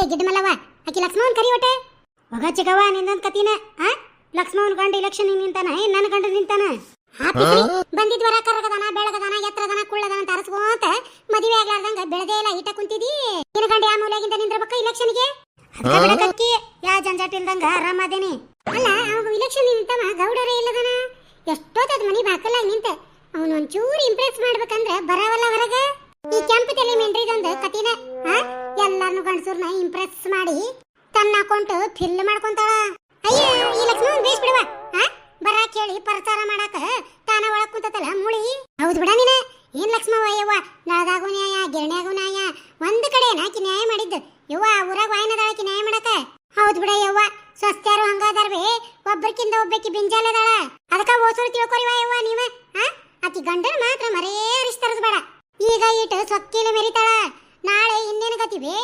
ಲೇ ಗಿಡ್ಡ ಮಲ್ಲವ ಆಕಿ ಲಕ್ಷ್ಮಣ್ ಕರಿ ಒಟ್ಟೆ ಮಗ ಚಿಕ್ಕವ್ವ ನಿಂದೊಂದ್ ಕತಿನ ಆ? ಲಕ್ಷ್ಮಣ್ ಗಂಡ ಇಲೆಕ್ಷನ್ ನಿಂತಾನ? ಏನ್ ನನ್ನ ಗಂಡ ನಿಂತಾನ? ಬಂದಿದ್ ವರ ಬೆಳಗದಾನ ಬೆಳಗದನ ಕುಳ್ಳದಾನ ಅಂತ ಅರಸ್ಕೊಂತ ಮದುವೆ ಆಗ್ಲಾರ್ದಂಗ ಬೆಳದೇ ಇಲ್ಲ ಈಟ ಕುಂತಿದಿ. ನಿನ್ನ ಗಂಡ ಯಾವ ಮೂಲೆಗಿಂದ ನಿಂದ್ರಬೇಕ ಇಲೆಕ್ಷನ್ಗೆ ಫಿಲ್ ಮಾಡ್ಕೊಂತಾಳ. ಅಯ್ಯ, ಈ ಲಕ್ಷ್ಮಣ ಬೇಸ್ ಬಿಡುವ. ಬರ ಕೇಳಿ ಪ್ರಚಾರ ಮಾಡಾಕ ತಾನ ಒಳಗ್ ಕುಂತತಲ್ಲ ಮುಳಿ. ಹೌದ್ ಬಿಡ ನೀನ. ಏನ್ ಲಕ್ಷ್ಮಣ ಯವ್ವ? ನಳದಾಗೂ ನ್ಯಾಯ ಒಂದ ನ್ಯಾಯ. ಒಂದ್ ಕಡೆ ಆಕಿ ನ್ಯಾಯ ಮಾಡಿದ್ದು. ಯವ್ವ, ಊರಾಗ ವಾಯನದಾಳಕಿ ನ್ಯಾಯ ಮಾಡಕ? ಹೌದ್ ಬಿಡ, ಯವ್ವ. ಸ್ವಸ್ತ್ಯಾರು ಹಂಗಾದಾರ್ವೆ. ಒಬ್ಬರ್ಕಿಂದ ಒಬ್ಬಕಿ ಬಿಂಜಾಲದಾಳ. ಅದಕ್ಕ ಓಸೂರು ತಿಳ್ಕೊರಿವ, ಯವ್ವ, ನೀವ? ಆಕಿ ಗಂಡನ ಮಾತ್ರ ಮರೇ ಅರಿಸ್ತರದ್ ಬೇಡ. ಈಗ ಇಟ್ಟು ಸೊಕ್ಕಿಲೆ ಮೆರಿತಾಳ. ನಾಳೆ ಇನ್ನೇನು ಗತಿವೆ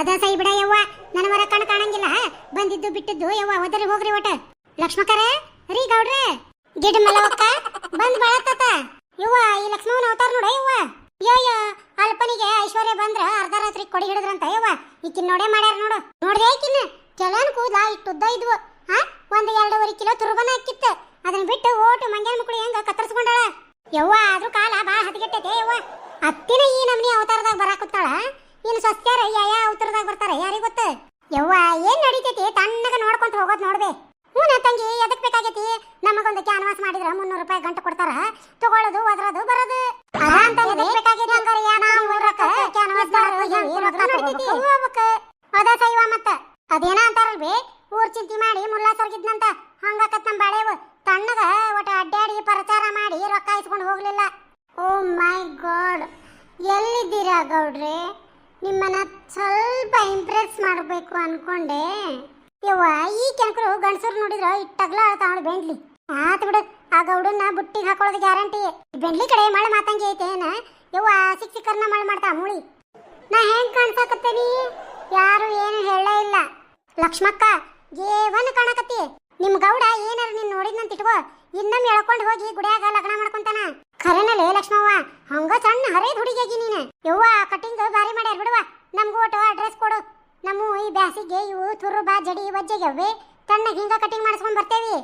ಅದ ಸೈ ಬಿಡ, ಯವ್ವ. ನನ್ನ ಕಾಣಂಗಿಲ್ಲ ಬಂದಿದ್ದು ಬಿಟ್ಟಿದ್ದು, ಯವ್ವ, ಹೋದ್ರಿ ಹೋಗ್ರಿ ಒಟ್ಟ. ಲಕ್ಷ್ಮಕರ, ರೀ ಗೌಡ್ರೆ. ಗಿಡ ಮಲ್ಲವಕ್ಕ, ಬಂದ್ ಬಳತ್ತತ ಯವ್ವ, ಈ ಲಕ್ಷ್ಮಣ ಅವತಾರ ನೋಡ, ಯವ್ವ. ಯೋ ಅಲ್ಪನಿಗೆ ಐಶ್ವರ್ಯ ಬಂದ್ರ ಅರ್ಧ ರಾತ್ರಿ ಕೊಡಿ ಹಿಡಿದ್ರಂತ, ಯವ್ವ. ಈಕಿನ್ ನೋಡೇ ಮಾಡ್ಯಾರ ನೋಡು. ನೋಡ್ದೆ ಈಕಿನ್ನ? ಕೆಲವನ್ ಕೂದಲ ಇಟ್ಟು ಉದ್ದ ಇದ್ವು. ಹಾ ಒಂದ್ ಎರಡೂವರೆ ಕಿಲೋ ತುರುಬನ ಹಾಕಿತ್ತ. ಅದನ್ನ ಬಿಟ್ಟು ಓಟು ಮಂಗ್ಯಾನ ಮಕ್ಕಳು ಹೆಂಗ ಕತ್ತರಿಸ್ಕೊಂಡಾಳ? ಯವ್ವ, ಆದ್ರೂ ಕಾಲ ಬಾಳ ಹದಗೆಟ್ಟೈತೆ, ಯವ್ವ. ಅತ್ತಿನ ಈ ನಮ್ನಿ ಅವತಾರದಾಗ ಬರಾಕುತ್ತಾಳ? ಇನ್ನು ಸಸ್ಯಾರ ಯಾವ ಅವತಾರದಾಗ ಬರ್ತಾರ ಯಾರಿ ಗೊತ್ತ? ಯವ್ವ ಏನ್ ನಡೀತೈತಿ? ತಣ್ಣಗ ನೋಡ್ಕೊಂತ ಹೋಗೋದ್ ನೋಡ್ಬೇ. ಹ್ಞೂ ತಂಗಿ ಎದಕ್ ಬೇಕಾಗೈತಿ? ನಮಗೊಂದು ಕ್ಯಾನ್ವಾಸ್ ಮಾಡಿದ್ರ ಮುನ್ನೂರು ರೂಪಾಯಿ ಗಂಟೆ ಕೊಡ್ತಾರ. ತಗೊಳ್ಳೋದು ಒದ್ರದು ಬರೋದು. ಅದ ಸೈವ ಮತ್ತ. ಅದೇನ ಅಂತಾರಲ್ರಿ ಊರ್ ಚಿಂತಿ ಮಾಡಿ ಮುಲ್ಲಾ ಸರ್ಗಿದ್ನಂತ ಹಂಗಾಕತ್ ನಮ್ ಬಾಳೆವು ತಣ್ಣಗ ಒಟ ಅಡ್ಡಾಡಿ ಪ್ರಚಾರ ಮಾಡಿ ರೊಕ್ಕ ಇಸ್ಕೊಂಡು ಹೋಗ್ಲಿಲ್ಲ. Oh my God. ಎಲ್ಲಿದ್ದೀರಾ ಗೌಡ್ರೆ? ನಿಮ್ಮನ್ನ ಸ್ವಲ್ಪ ಇಂಪ್ರೆಸ್ ಮಾಡಬೇಕು ಅನ್ಕೊಂಡೆ. ಯವ್ವ, ಈ ಕೆಂಕರು ಗಂಡಸರು ನೋಡಿದ್ರ ಇಟ್ಟಗ್ಲ ತಗೊಂಡು ಬೆಂಡ್ಲಿ. ಆತ ಬಿಡು, ಆ ಗೌಡನ್ನ ಬುಟ್ಟಿಗೆ ಹಾಕೊಳ್ಳೋದು ಗ್ಯಾರಂಟಿ. ಬೆಂಡ್ಲಿ ಕಡೆ ಮಳೆ ಮಾತಂಗೆ ಏನ? ಯವ್ವ, ಸಿಕ್ ಸಿಕ್ಕರ್ನ ಮಳೆ ಮಾಡ್ತಾ ಮುಳಿ. ನಾ ಹೆಂಗ್ ಕಾಣ್ಸಾಕತ್ತೇನಿ ಯಾರು ಏನು ಹೇಳೇ ಇಲ್ಲ. ಲಕ್ಷ್ಮಕ್ಕ ಏವನ್ ಕಾಣಕತ್ತಿ. ನಿಮ್ ಗೌಡ ಏನಾರ ನೀನ್ ನೋಡಿದ್ನಂತ ಇಟ್ಕೋ ಇನ್ನೊಮ್ಮೆ ಎಳ್ಕೊಂಡು ಹೋಗಿ ಗುಡಿಯಾಗ ಲಗ್ನ ಮಾಡ್ಕೊಂತಾನ. ಖರೇನಲೇ ಲಕ್ಷ್ಮವ್ವ ಹಂಗ ಸಣ್ಣ ಹರೇದ್ ಹುಡುಗಿಯಾಗಿ ನೀನು. ಯವ್ವ ಕಟಿಂಗ್ ಬಾರಿ ಮಾಡ್ಯಾರ ಬಿಡುವ. ನಮ್ಗೂ ಒಟ್ಟು ಅಡ್ರೆಸ್ ಕೊಡು. ನಮ್ಮ ಈ ಬ್ಯಾಸಿಗೆ ಇವು ತುರು ಬಾ ಜಡಿ ವಜ್ಜೆಗೆ ತಣ್ಣ ಹಿಂಗ ಕಟಿಂಗ್ ಮಾಡಿಸ್ಕೊಂಡ್ ಬರ್ತೇವಿ.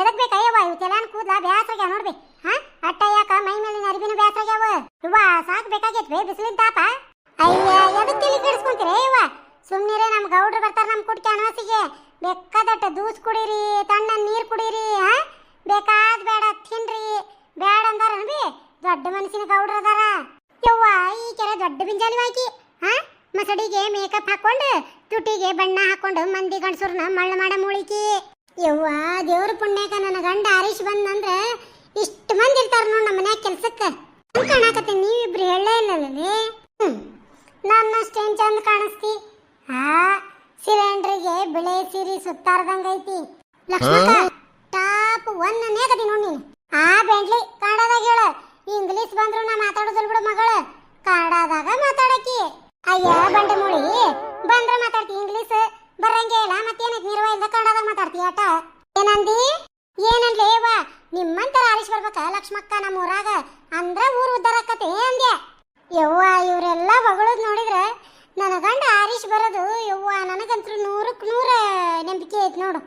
ಎದಕ್ ಬೇಕಾಯವ್ವ ಇವು ತೆಲಾನ್ ಕೂದ್ಲ ಬ್ಯಾಸ್ರಾಗ್ಯಾವ ನೋಡ್ಬಿ. ಹಾ? ಅಟ್ಟ ಯಾಕ ಮೈ ಮೇಲಿನ ಅರಿವಿನ ಬ್ಯಾಸ್ರಾಗ್ಯಾವ ಇವ್ವ ಸಾಕ್ ಬೇಕಾಗೈತ್ವೆ ಬಿಸಿಲಿನ ತಾಪ? ಅಯ್ಯ ಎದಕ್ ತಿಳಿ ಕೆಡಿಸ್ಕೊಂತೀರ ಇವ್ವ ಸುಮ್ನಿರೇ ನಮ್ ಗೌಡ್ರು ಬರ್ತಾರ ನಮ್ ಕುಟ್ಕೆ ಅನವಾಸಿಗೆ. ಬೇಕಾದಟ್ಟ ದೂಸ್ ಕುಡೀರಿ ತಣ್ಣ ನೀರ್ ಕುಡೀರಿ ಹಾ? ಬೇಕಾದ್ ಬೇಡ ತಿನ್ರಿ ಬೇಡ ಅಂದಾರ ಬಿ ದೊಡ್ಡ ಮನಸ್ಸಿನ ಗೌಡ್ರ ಅದಾರ. ಯವ್ವ, ಈ ಕೆರೆ ದೊಡ್ಡ ಬಿಂಜಾಲಿ ಹಾಕಿ ಹಾ ಮಸಡಿಗೆ ಮೇಕಪ್ ಹಾಕೊಂಡು ತುಟಿಗೆ ಬಣ್ಣ ಹಾಕೊಂಡು ಮಂದಿ ಗಂಡಸೂರ್ನ ಮಳ್ಳ ಮಾಡ ಮುಳಿಕಿ. ಯವ್ವ, ದೇವ್ರ ಪುಣ್ಯಕ ನನ್ನ ಗಂಡ ಹರೀಶ್ ಬಂದಂದ್ರ ಇಷ್ಟು ಮಂದಿ ಇರ್ತಾರ ನೋಡ್ ನಮ್ಮ ಮನ್ಯಾಗ ಕೆಲ್ಸಕ್ಕ. ಕಾಣಕತ್ತೆ ನೀವಿಬ್ರು ಹೇಳೇ ಇಲ್ಲಲ್ಲೇ. ಹ್ಮ್, ನನ್ನಷ್ಟೇನ್ ಚಂದ ಕಾಣಿಸ್ತಿ? ಆ, ಸಿಲಿಂಡ್ರಿಗೆ ಬಿಳೆ ಸೀರೆ ಸುತ್ತಾರ್ದಂಗೈತಿ ಲಕ್ಷ್ಮಕ್ಕ, ಟಾಪ್ ಒನ್ ನೇಗದಿ ನೀನು. ಆ, ಬೆಂಡ್ಲಿ, ಕಾಣದಾಗ ಹೇಳ. ಇಂಗ್ಲಿಷ್ ಬಂದ್ರು ನಾ ಮಾತಾಡೋದಿಲ್ಲ ಬಿಡು ಮಗಳ. ಕನ್ನಡದಾಗ ಮಾತಾಡಕಿ. ಅಯ್ಯ ಬಂಡೆ ಮುಳಿ, ಬಂದ್ರ ಮಾತಾಡ್ತಿ ಇಂಗ್ಲಿಷ್, ಬರಂಗೇ ಇಲ್ಲ ಮತ್ತೇನಕ್ ನಿರ್ವ ಇಲ್ದ ಕನ್ನಡದಾಗ ಮಾತಾಡ್ತಿ ಆಟ. ಏನಂದಿ? ಏನಂದ್ಲೇ? ವಾ ನಿಮ್ಮಂತರ ಆರಿಸ್ ಬರ್ಬೇಕ ಲಕ್ಷ್ಮಕ್ಕ ನಮ್ಮ ಊರಾಗ ಅಂದ್ರ ಊರು ಉದ್ದಾರ ಆಕತೆ ಅಂದ್ಯ. ಯವ್ವ, ಇವರೆಲ್ಲ ಹೊಗಳದ್ ನೋಡಿದ್ರೆ, ನನ್ನ ಗಂಡ ಬರೋದು, ಯವ್ವ ನನಗಂತೂ ನೂರಕ್ಕೆ ನೂರ ನಂಬಿಕೆ ಐತಿ ನೋಡು.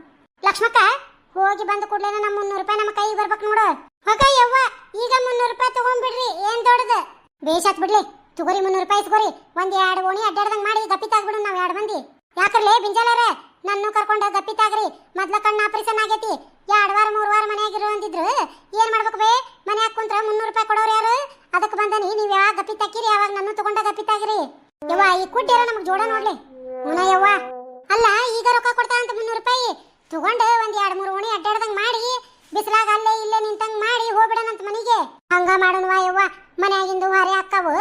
ಲಕ್ಷ್ಮಕ್ಕ, ಹೋಗಿ ಬಂದ ಕೂಡಲೇ ನಮ್ಮ ಮುನ್ನೂರು ರೂಪಾಯಿ ನಮ್ಮ ಕೈಗೆ ಬರ್ಬೇಕು ನೋಡು. ಹೋಗ ಯವ್ವ, ಈಗ ಮುನ್ನೂರು ರೂಪಾಯಿ ತಗೊಂಡ್ಬಿಡ್ರಿ, ಏನ್ ದೊಡ್ಡದು? ಬೇಷತ್ ಬಿಡ್ಲಿ, ತಗೋರಿ ಮುನ್ನೂರು ರೂಪಾಯಿ ತಗೋರಿ ಒಂದ್ ಎರಡು ಓಣಿ ಅಡ್ಡಾಡ್ದಂಗ್ ಮಾಡಿ ಗಪ್ಪಿ ತಾಗ್ಬಿಡು ನಾವ್ ಎರಡು ಮಂದಿ. ಯಾಕರ್ಲೇ ಬಿಂಜಾಲರ ನನ್ನ ಕರ್ಕೊಂಡ ಗಪ್ಪಿ ತಾಗ್ರಿ ಮೊದ್ಲ ಕಣ್ಣು ಆಪರೇಷನ್ ಆಗೈತಿ. ಎರಡು ವಾರ, ಮೂರ್ ವಾರ ಮನ್ಯಾಗಿರು ಅಂದಿದ್ರು ಏನ್ ಮಾಡ್ಬೇಕು ಬೇ ಮನ್ಯಾಗ ಕುಂತ್ರ ಮುನ್ನೂರು ರೂಪಾಯಿ ಕೊಡೋರು ಯಾರು? ಅದಕ್ಕೆ ಬಂದನಿ, ನೀವ್ ಯಾವಾಗ ಗಪ್ಪಿ ತಾಕಿರಿ ಯಾವಾಗ ನನ್ನ ತಗೊಂಡ ಗಪ್ಪಿ ತಾಗಿರಿ ಯವ್ವ, ಈ ಕುಡ್ಡಿರ ನಮ್ಗೆ ಜೋಡ ನೋಡ್ಲಿ. ಹುನ ಯವ್ವ. ಅಲ್ಲ, ಈಗ ರೊಕ್ಕ ಕೊಡ್ತಾ ಅಂತ ಮುನ್ನೂರು ರೂಪಾಯಿ. ತಗೊಂಡು ಒಂದ್ ಎರಡ್, ಮೂರು ಓಣಿ ಅಡ್ಡಾಡ್ದಂಗ್ ಮಾಡಿ ಬಿಸಿಲಾಗ ಅಲ್ಲೇ ಇಲ್ಲೇ ನಿಂತಂಗ್ ಮಾಡಿ ಹೋಗ್ಬಿಡನಂತ ಮನಿಗೆ. ಹಂಗ ಮಾಡೋಣವಾ ಯವ್ವ. ಮನ್ಯಾಗಿಂದು ಹೊರೆ ಹಾಕವು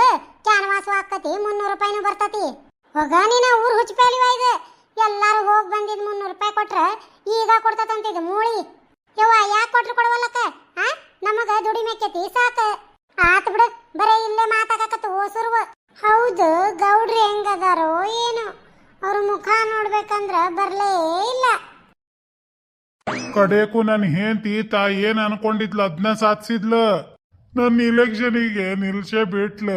ಕ್ಯಾನ್ವಾಸು ಹಾಕತಿ ಮುನ್ನೂರು ರೂಪಾಯಿನೂ ಬರ್ತತಿ. ಹೋಗ ನೀನ ಊರು ಹುಚ್ಚಪೇಲಿವ ಇದು. ಎಲ್ಲಾರು ಹೋಗ್ ಬಂದಿದ್ ಮುನ್ನೂರು ರೂಪಾಯಿ ಕೊಟ್ರ ಈಗ ಕೊಡ್ತತಂತಿದ್ ಮೂಳಿ. ಯವ್ವ, ಯಾಕೆ ಕೊಟ್ರು ಕೊಡವಲ್ಲಕ್ಕ? ಆ? ನಮಗ ದುಡಿಮೆಕ್ಕತಿ ಸಾಕ. ಆತ್ ಬಿಡು, ಬರೇ ಇಲ್ಲೇ ಮಾತಾಡಕತ್ತು ಓಸುರುವ ಹೌದು, ಗೌಡ್ರಿ ಹೆಂಗದಾರೋ ಏನು. ಅವ್ರ ಮುಖ ನೋಡ್ಬೇಕಂದ್ರ ಬರ್ಲೇ ಇಲ್ಲ. ಕಡೆಕು ನನ್ನ ಹೆಂಡತಿ ತಾ ಏನ್ ಅನ್ಕೊಂಡಿದ್ಲ ಅದನ್ನ ಸಾಧಿಸಿದ್ಲ? ನನ್ನ ಇಲೆಕ್ಷನಿಗೆ ನಿಲ್ಸೆ ಬಿಟ್ಲ.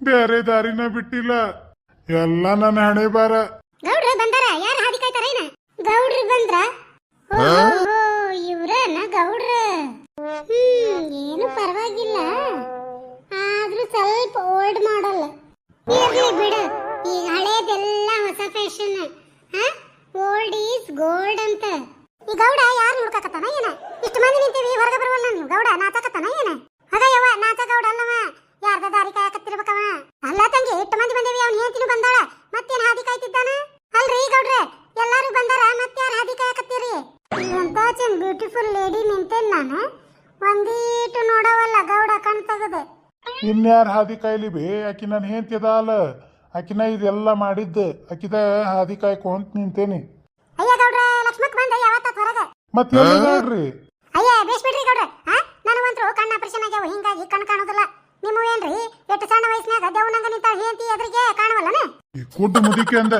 ಬೇರೆ ದಾರಿನ ಬಿಟ್ಟಿಲ್ಲ. ಎಲ್ಲ ನನ್ನ ಹಣೆ ಬಾರ ಗೌಡ್ರ ಬಂದಾರ? ಯಾರು ಹಾದಿ ಕಾಯ್ತಾರ ಏನ? ಗೌಡ್ರು ಬಂದ್ರ? ಇವ್ರನ ಗೌಡ್ರ. ಹ್ಮ್ ಏನು ಪರವಾಗಿಲ್ಲ. ಆದ್ರೂ ಸ್ವಲ್ಪ ಓಲ್ಡ್ ಮಾಡಲ್. ಇರ್ಲಿ ಬಿಡು. ಈಗ ಹಳೇದೆಲ್ಲ ಹೊಸ ಫ್ಯಾಷನ್ ಓಲ್ಡ್ ಈಸ್ ಗೋಲ್ಡ್ ಅಂತ. ಈ ಗೌಡ ಯಾರು ನೋಡ್ಕಕತ್ತಾನ ಏನ? ಇಷ್ಟು ಮಂದಿ ನಿಂತೀವಿ, ಹೊರಗೆ ಬರುವಲ್ಲ ನೀವು ಗೌಡ, ನಾತಾಕತ್ತಾನ ಏನ? ಅದ ಯವ್ವ ನಾಚ ಗೌಡ ಅಲ್ಲವ ಯಾರ್ದ ದಾರಿ ಕಾಯಕತ್ತಿರ್ಬೇಕವ? ಅಲ್ಲ ತಂಗಿ, ಇಷ್ಟು ಮಂದಿ ಬಂದೇವಿ, ಅವ್ನ ಹೇಳ್ತೀನಿ ಬಂದಾಳ. ಮತ್ತೇನ್ ಹಾದಿ ಕಾಯ್ತಿದ್ದಾನ? ಅಲ್ರಿ ಗೌಡ್ರೆ, ಎಲ್ಲಾರು ಬಂದಾರ ಯಾರು ಹಾದಿ ಕಾಯಕತ್ತೀರಿ? ಎಂತ ಚೆನ್ ಬ್ಯೂಟಿಫುಲ್ ಲೇಡಿ ನಿಂತೇನ್ ನಾನು? ಒಂದೀಟು ನೋಡವಲ್ಲ ಗೌಡ ಕಣ್ ತೆಗದು. ಇನ್ಯಾರ ಹಾದಿ ಕಾಯ್ಲಿ ಬೇ ಆಕಿ ನನ್ನ ಅಲ್ಲ ಆಕಿನ ಇದೆಲ್ಲ ಮಾಡಿದ್ದೆ, ಆಕಿದ ಹಾದಿ ಕಾಯ್ಕೊಂತ ನಿಂತೇನಿ ಅಯ್ಯ ಗೌಡ್ರ ಲಕ್ಷ್ಮಕ್ ಬಂದ ಯಾವತ್ತ ಹೊರಗ ಮತ್ತೆ ನೋಡ್ರಿ ಅಯ್ಯ ಬೇಸ್ ಬಿಡ್ರಿ ಗೌಡ್ರ. ಹಾ ನನಗಂತರೂ ಕಣ್ಣ ಆಪರೇಷನ್ ಆಗ್ಯಾವ. ಹಿಂಗಾಗಿ ಕಣ್ಣು ಕಾಣೋದಿಲ್ಲ. ನಿಮ್ಮ ಏನ್ರಿ? ಎಷ್ಟು ಸಣ್ಣ ವಯಸ್ಸಿನಾಗ ದೇವನಂಗ ನಿಂತ ಹೇಂತಿ ಎದುರಿಗೆ ಕಾಣವಲ್ಲನ? ಈ ಕುಡ್ಡು ಮುದಿಕೆ ಅಂದ.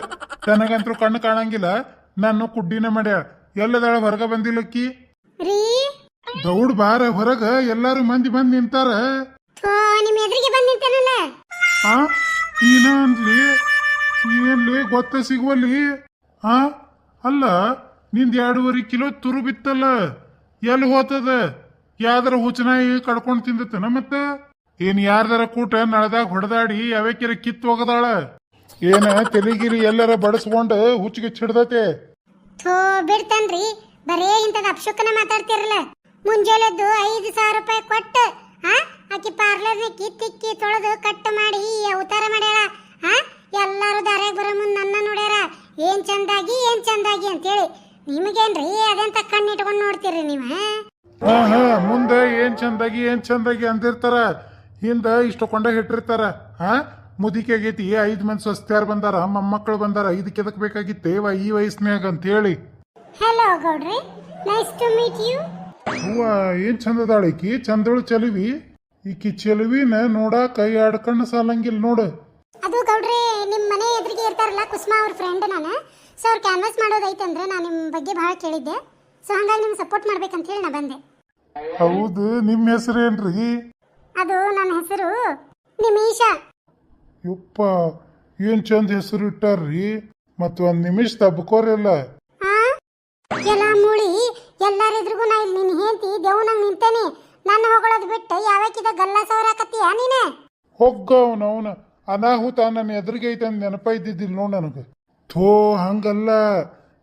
ನನಗಂತೂ ಕಣ್ಣು ಕಾಣಂಗಿಲ್ಲ. ನಾನು ಕುಡ್ಡಿನ ಮಾಡ್ಯ. ಎಲ್ಲದಾಳ ಹೊರಗ ಬಂದಿಲ್ಲಕ್ಕಿ? ರೀ? ದೌಡ್ ಬಾರ ಹೊರಗ ಎಲ್ಲಾರು ಮಂದಿ ಬಂದ್ ನಿಂತಾರ. ಥೋ ನಿಮ್ಮ ಎದುರಿಗೆ ಬಂದ್ ನಿಂತೇನಲ್ಲ? ಆ? ಏನ ಅನ್ಲಿ ಏನ್ಲಿ ಗೊತ್ತ ಸಿಗುವಲ್ಲಿ? ಆ? ಅಲ್ಲ ನಿಂದ ಎರಡೂವರೆ ಕಿಲೋ ತುರು ಬಿತ್ತಲ್ಲ. ಎಲ್ಲಿ ಹೋತದ? ಯಾವ್ದಾರ ಹುಚ್ಚನಾಯಿ ಕಡ್ಕೊಂಡು ತಿಂದತನ ಮತ್ತ? ಏನ್ ಯಾರ್ದಾರ ಕೂಟ ನಳದಾಗ ಹೊಡೆದಾಡಿ ಯಾವ್ಯಾಕಿರ ಕಿತ್ ಹೋಗದಾಳ ಏನ ತೆಲಿಗಿರಿ ಎಲ್ಲರ ಬಡಸ್ಕೊಂಡು ಹುಚ್ಚಿಗೆ ಚಿಡ್ದತೆ? ಥೋ, ಬಿಡ್ತನ್ರಿ. ಬರೇ ಇಂಥದ್ ಅಪ್ಶುಕನ ಮಾತಾಡ್ತಿರಲ್ಲ. ಮುಂಜಾನೆದ್ದು ಐದು ಸಾವಿರ ರೂಪಾಯಿ ಕೊಟ್ಟು, ಆ, ಆಕಿ ಪಾರ್ಲರ್ನ ಕಿತ್ತಿಕ್ಕಿ ತೊಳೆದು ಕಟ್ ಮಾಡಿ ಅವತಾರ ಮಾಡ್ಯಾಳ. ಆ, ಎಲ್ಲಾರು ದಾರ್ಯಾಗ ಬರೋ ಮುಂದ್ ನನ್ನ ನೋಡ್ಯಾರ. ಏನ್ ಚಂದಾಗಿ ಏನ್ ಚಂದಾಗಿ ಅಂತೇಳಿ. ನಿಮಗೇನ್ರಿ ಅದೆಂತ ಕಣ್ಣಿಟ್ಕೊಂಡು ನೋಡ್ತೀರಿ ನೀವು ಹಾ? ಹಾ ಮುಂದೆ ಏನ್ ಚಂದಾಗಿ ಏನ್ ಚಂದಾಗಿ ಅಂದಿರ್ತಾರ? ಹಿಂದ ಇಷ್ಟು ಕೊಂಡ ಇಟ್ಟಿರ್ತಾರ ಹಾ? ಮುದಿಕೆ ಆಗೈತಿ ಐದ್ ಮಂದಿ ಸ್ವಸ್ತ್ಯಾರ್ ಬಂದಾರ ಮೊಮ್ಮಕ್ಕಳು ಬಂದಾರ ಇದಕ್ಕೆ ಎದಕ್ ಬೇಕಾಗಿತ್ತೇವ ಈ ವಯಸ್ಸಿನಾಗ ಅಂತ ಹೇಳಿ ಹಲೋ ಗೌಡ್ರಿ ನೈಸ್ ಟು ಮೀಟ್ ಯು ಹೂವ ಏನ್ ಚಂದದಾಳ ಈಕಿ? ಚಂದಳು ಚಲುವಿ. ಈಕಿ ಚೆಲುವಿನ ನೋಡಾಕ ಎರಡು ಕಣ್ಣು ಸಾಲಂಗಿಲ್ಲ ನೋಡು. ಅದು ಗೌಡ್ರೆ ನಿಮ್ಮ ಮನೆ ಎದುರಿಗೆ ಇರ್ತಾರಲ್ಲ ಕುಸುಮಾ ಅವ್ರ ಫ್ರೆಂಡ್ ನಾನು ಸೊ ಅವ್ರು ಕ್ಯಾನ್ವಾಸ್ ಮಾಡೋದೈತಂದ್ರೆ ನಾನು ನಿಮ್ಮ ಬಗ್ಗೆ ಭಾಳ ಕೇಳಿದ್ದೆ. ಸೊ ಹಂಗಾಗಿ ನಿಮ್ಗೆ ಸಪೋರ್ಟ್ ಮಾಡ್ಬೇಕಂತ ಹೇಳಿ ನಾ ಬಂದೆ. ಹೌದು ನಿಮ್ಮ ಹೆಸರೇನ್ರಿ ಅದು ನನ್ನ ಹೆಸರು ನಿಮೀಶಾ. ಯಪ್ಪ ಏನ್ ಚಂದ ಹೆಸರು ಇಟ್ಟಾರ್ರಿ? ಮತ್ ಒಂದ್ ನಿಮಿಷ ತಬ್ಕೋರಿಲ್ಲ. ಎಲ್ಲ ಮೂಳಿ ಎಲ್ಲಾರ ಎದುರಿಗೂ ನಾ ಇಲ್ಲಿ ನಿನ್ನ ಹೇಂತಿ ದೇವ್ನಂಗ್ ನಿಂತೇನಿ. ನನ್ನ ಹೊಗಳದ್ ಬಿಟ್ಟು ಯಾವಕ್ಕಿದ ಗಲ್ಲ ಸವರಾಕತ್ತೀಯ ನೀನೆ? ಹೊಗ್ಗ ಅವನ. ಅನಾಹುತ ನನ್ನ ಎದುರಿಗೈತೆ ಐತೆ ಅಂತ ನೆನಪ ಇದ್ದಿದ್ದಿಲ್ಲ ನೋಡ್ ನನಗೆ. ಥೋ ಹಂಗಲ್ಲ.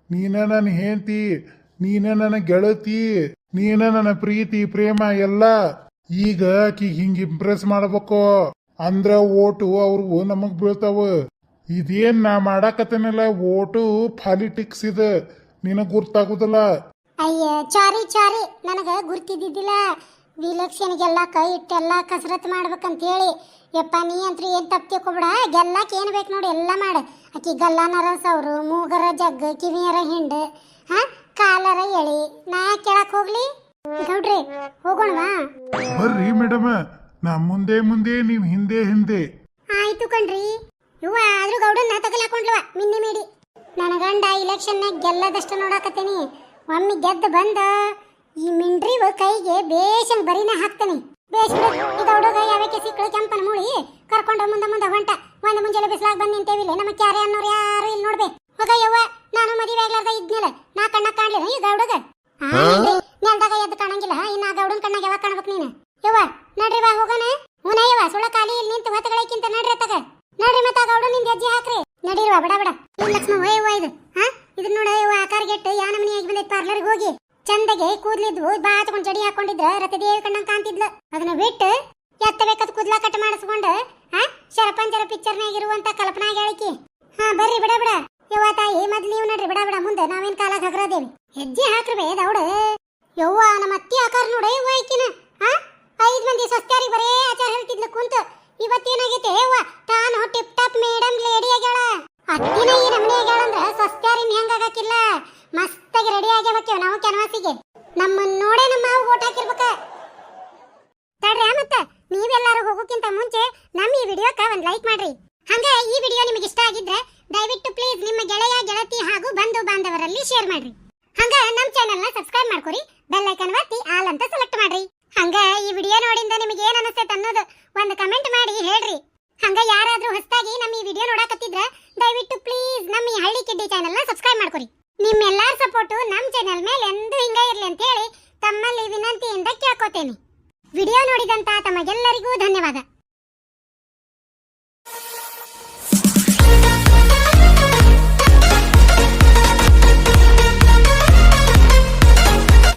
ನೀನ ನನ್ನ ಹೆಂಡತಿ, ನೀನ ನನ್ನ ಗೆಳತಿ, ನೀನ ನನ್ನ ಪ್ರೀತಿ, ಪ್ರೇಮ ಎಲ್ಲ ಈಗ ಆಕಿಗೆ ಹಿಂಗ್ ಇಂಪ್ರೆಸ್ ಮಾಡ್ಬೇಕು? ಅಂದ್ರ ಓಟು ಅವ್ರಿಗೂ ನಮಗ್ ಬೀಳ್ತಾವ. ಇದೇನ್ ನಾ ಮಾಡಾಕತ್ತೇನಲ್ಲ, ಓಟು ಪಾಲಿಟಿಕ್ಸ್ ಇದ. ನಿನಗ್ ಗುರ್ತಾಗುದಿಲ್ಲ. ಅಯ್ಯ ಚಾರಿ ಚಾರಿ ನನಗೆ ಗುರ್ತಿದ್ದಿದ್ದಿಲ್ಲ. ವಿಲಕ್ಷಣಿಗೆಲ್ಲ ಕೈ ಇಟ್ಟೆಲ್ಲ ಕಸರತ್ತು ಮಾಡ್ಬೇಕಂತ ಹೇಳಿ ಯಪ್ಪ ನೀ ಅಂತ್ರಿ ಏನು ತಪ್ಪು ತಿಳ್ಕೊಬಿಡ. ಗೆಲ್ಲಕ್ಕೆ ಏನು ಬೇಕು ನೋಡಿ ಎಲ್ಲ ಮಾಡು. ಆಕಿ ಗಲ್ಲನರ ಸವರು ಮೂಗರ ಜಗ್ಗ ಕಿವಿಯರ ಹಿಂಡ ಹಾ ಕಾಲರ ಎಳಿ. ನಾ ಕೇಳಕ್ ಹೋಗ್ಲಿ? ಗೌಡ್ರಿ ಹೋಗೋಣವಾ? ಬರ್ರಿ ಮೇಡಮ್ ನಾ ಮುಂದೆ ಮುಂದೆ ನೀವು ಹಿಂದೆ ಹಿಂದೆ. ಆಯ್ತು ಕಣ್ರಿ. ಇವ ಆದ್ರೂ ಗೌಡನ್ನ ತಗಲಾಕೊಂಡ್ಲವ ಮಿನ್ನಿ ಮೀಡಿ. ನನ್ನ ಗಂಡ ಇಲೆಕ್ಷನ್ನಾಗ ಗೆಲ್ಲದಷ್ಟು ನೋಡಾಕತ್ತೀನಿ. ಒಮ್ಮೆ ಗೆದ್ದು ಬಂದ ಈ ಮಿಂಡ್ರಿ ಕೈಗೆ ಬೇಷನ್ ಬರಿನ ಹಾಕ್ತಾನೆ. ಬೇಷ್ ಬಿಡು. ಹುಡುಗ ಯಾವಕ್ಕೆ ಸಿಕ್ಕಳು ಕೆಂಪನ ಮೂಳಿ ಕರ್ಕೊಂಡು ಮುಂದೆ ಮುಂದೆ ಹೊಂಟ. ಒಂದು ಮುಂಜಾನೆ ಬಿಸಿಲಾಗ ಬಂದು ನಿಂತೇವಿಲ್ಲ. ನಮ್ಮ ಕ್ಯಾರೆ ಅನ್ನೋರು ಯಾರು ಇಲ್ಲಿ ನೋಡ್ಬೇ. ಹೋಗ ಯವ್ವ ನಾನು ಮದುವೆ ಆಗ್ಲಾರ್ದ ಇದ್ನಲ್ಲ. ನಾ ಕಣ್ಣ ಕಾಣ್ಲಿಲ್ಲ. ಈ ಗೌಡಗ ನೆಲ್ದಾಗ ಎದ್ದು ಕಾಣಂಗಿಲ್ಲ. ಇನ್ನ ಆ ಗೌಡನ್ ಕಣ್ಣಾಗ ಯಾವಾಗ ಕಾಣ್ಬೇಕು ನೀನು? ಯವ್ವ ನಡ್ರಿ ಬಾ ಹೋಗೋಣ. ಹುನ ಯವ್ವ ಸುಳ ಕಾಲಿ ಇಲ್ಲಿ ನಿಂತು ಹೊತ್ತಗಳಕ್ಕಿಂತ ನಡ್ರಿ ತಗ ನಡ್ರಿ ಮತ್ತ ಆ ಗೌಡ ನಿಂದ ಹೆಜ್ಜೆ ಹಾಕ್ರಿ. ನಡೀರುವ ಬಡ ಬಡ. ಈ ಲಕ್ಷ್ಮ ಯವ್ವ ಇದು? ಹಾ ಇದನ್ನ ನೋಡ ಯವ್ವ ಆಕಾರ ಗೆಟ್ಟು ಯಾ ನಮನಿ ಬಂದೈತೆ ಬಂದೈತಿ ಪಾರ್ಲರ್ಗೆ ಹೋಗಿ. ಚಂದಗೆ ಕೂದ್ಲಿದ್ವು ಬಾಚ್ಕೊಂಡ್ ಜಡಿ ಹಾಕೊಂಡಿದ್ರ ರಥದೇವಿ ಕಣ್ಣಂಗ್ ಕಾಣ್ತಿದ್ಲು. ಅದನ್ನ ಬಿಟ್ಟು ಎತ್ತಬೇಕದ್ ಕೂದ್ಲ ಕಟ್ ಮಾಡಿಸ್ಕೊಂಡು ಹಾ ಶರಪಂಜರ ಪಿಕ್ಚರ್ನಾಗ ಇರುವಂತ ಕಲ್ಪನಾ ಹೇಳಿಕಿ. ಹಾ, ಬರ್ರಿ, ಬಿಡ ಬಿಡ. ಯವ್ವ ತಾಯಿ, ಮೊದ್ಲು ನೀವು ನಡ್ರಿ, ಬಿಡ ಬಿಡ, ಮುಂದೆ ನಾವೇನ್ ಕಾಲ ಹಗ್ರದೇವಿ. ಹೆಜ್ಜೆ ಹಾಕ್ರಿ ದೌಡ. ಯವ್ವ, ನಮ್ಮ ಅತ್ತಿ ಆಕಾರ ನೋಡ, ಯವ್ವ ಐಕಿನ ಹಾ ಐದ್ ಮಂದಿ ಸ್ವಸ್ತ್ಯಾರಿಗೆ ಬರೇ ಆಚಾರ ಹೇಳ್ತಿದ್ಲು ಕುಂತು ಇವತ್ತೇನಾಗೈತೆ ಯವ್ವ ತಾನು ಟಿಪ್ ಟಾಪ್ ಮೇಡಮ್ ಲೇಡಿ ಆಗ್ಯಾಳ ಅತ್ತಿನ ಈ ನಮನಿ ಆಗ್ಯಾಳ ಅಂದ್ರ ಸ್ವಸ್ತ್ಯಾರಿನ್ ಹೆಂಗಾಗಕ್ಕಿಲ್ಲ ಮಸ್ತಾಗಿ ರೆಡಿ ಆಗ್ಯಾವಕ್ಕಿವ ನಾವು ಕೆನವಾಸಿಗೆ ನಮ್ಮನ್ನ ನೋಡೇ ನಮ್ಮ ಮಾವು ಓಟ್ ಹಾಕಿರ್ಬೇಕ ತಡ್ರಿ ಮತ್ತ ನೀವೆಲ್ಲರೂ ಹೋಗೋಕ್ಕಿಂತ ಮುಂಚೆ ನಮ್ಮ ಈ ವಿಡಿಯೋಕ್ಕ ಒಂದ್ ಲೈಕ್ ಮಾಡ್ರಿ. ಹಂಗ ಈ ವಿಡಿಯೋ ನಿಮಗೆ ಇಷ್ಟ ಆಗಿದ್ರೆ ದಯವಿಟ್ಟು ಪ್ಲೀಸ್ ನಿಮ್ಮ ಗೆಳೆಯ, ಗೆಳತಿ ಹಾಗೂ ಬಂಧು ಬಾಂಧವರಲ್ಲಿ ಶೇರ್ ಮಾಡ್ರಿ. ಹಂಗ ನಮ್ಮ ನ ಸಬ್ಸ್ಕ್ರೈಬ್ ಮಾಡ್ಕೊರಿ ಬೆಲ್ ಐಕನ್ ಒತ್ತಿ ಆಲ್ ಅಂತ ಸೆಲೆಕ್ಟ್ ಮಾಡ್ರಿ. ಹಂಗ ಈ ವಿಡಿಯೋ ನೋಡಿಂದ ನಿಮಗೆ ಏನ್ ಅನಿಸ್ತೈತೆ ಅನ್ನೋದು ಒಂದು ಕಮೆಂಟ್ ಮಾಡಿ ಹೇಳ್ರಿ. ಹಂಗ ಯಾರಾದ್ರೂ ಹೊಸದಾಗಿ ನಮ್ಮ ಈ ವಿಡಿಯೋ ನೋಡಕತ್ತಿದ್ರೆ ದಯವಿಟ್ಟು ಪ್ಲೀಸ್ ನಮ್ಮ ಈ ಹಳ್ಳಿ ಕಿಡ್ಡಿ ಚಾನೆಲ್ನ ಸಬ್ಸ್ಕ್ರೈಬ್ ಮಾಡ್ಕೊರಿ. ನಿಮ್ಮೆಲ್ಲರ ಸಪೋರ್ಟ್ ನಮ್ಮ ಚಾನೆಲ್ ಮೇಲೆ ಎಂದೂ ಹಿಂಗ ಇರ್ಲಿ ಅಂತ ಹೇಳಿ ತಮ್ಮಲ್ಲಿ ವಿನಂತಿಯಿಂದ ಕೇಳ್ಕೊತೇನೆ. ವಿಡಿಯೋ ನೋಡಿದಂತ ತಮಗೆಲ್ಲರಿಗೂ ಧನ್ಯವಾದ. you